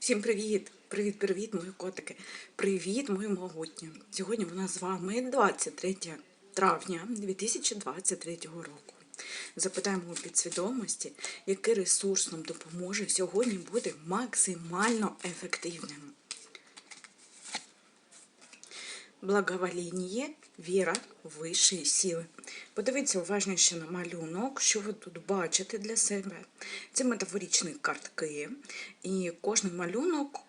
Всім привіт! Привіт-привіт, мої котики! Привіт, мої могутні! Сьогодні нас з вами 23 травня 2023 року. Запитаємо у підсвідомості, який ресурс нам допоможе сьогодні бути максимально ефективним. Благовоління, віра вищі сили. Подивіться уважніше на малюнок, що ви тут бачите для себе. Це метафорічні картки, і кожен малюнок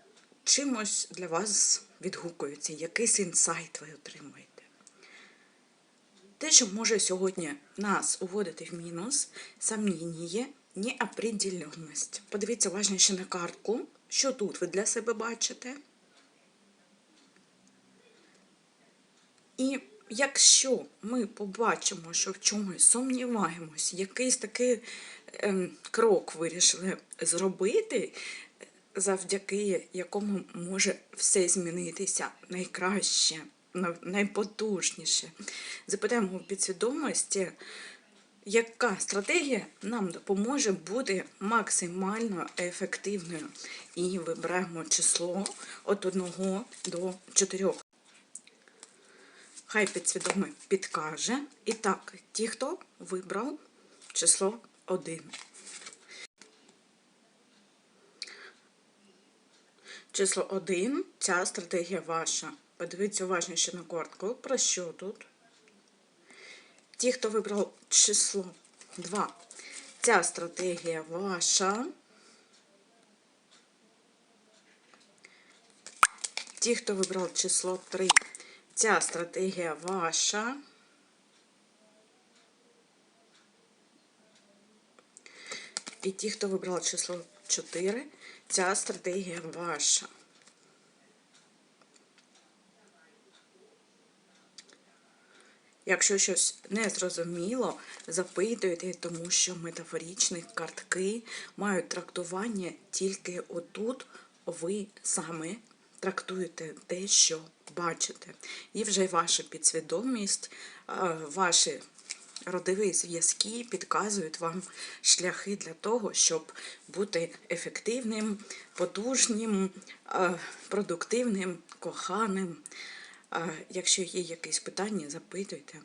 чимось для вас відгукується, якийсь інсайт ви отримуєте. Те, що може сьогодні нас уводити в мінус, сомніння, неопределенність. Подивіться уважніше на картку, що тут ви для себе бачите. І якщо ми побачимо, що в чомусь сумніваємось, якийсь такий ем, крок вирішили зробити, завдяки якому може все змінитися найкраще, найпотужніше, запитаємо у підсвідомості, яка стратегія нам допоможе бути максимально ефективною. І вибираємо число від 1 до 4. Хай підсвідомий підкаже. І так, ті, хто вибрав число 1. Число 1 ця стратегія ваша. Подивіться уважніше на картку. Про що тут? Ті, хто вибрав число 2. Ця стратегія ваша. Ті, хто вибрав число 3. Ця стратегія ваша. І ті, хто вибрав число 4, ця стратегія ваша. Якщо щось не зрозуміло, запитуйте, тому що метафорічні картки мають трактування тільки отут ви саме трактуєте те, що бачите. І вже ваша підсвідомість, е, ваші родові зв'язки підказують вам шляхи для того, щоб бути ефективним, потужним, е, продуктивним, коханим. Якщо є якісь питання, запитуйте.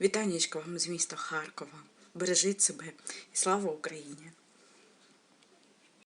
Вітанечко вам з міста Харкова. Бережіть себе і слава Україні!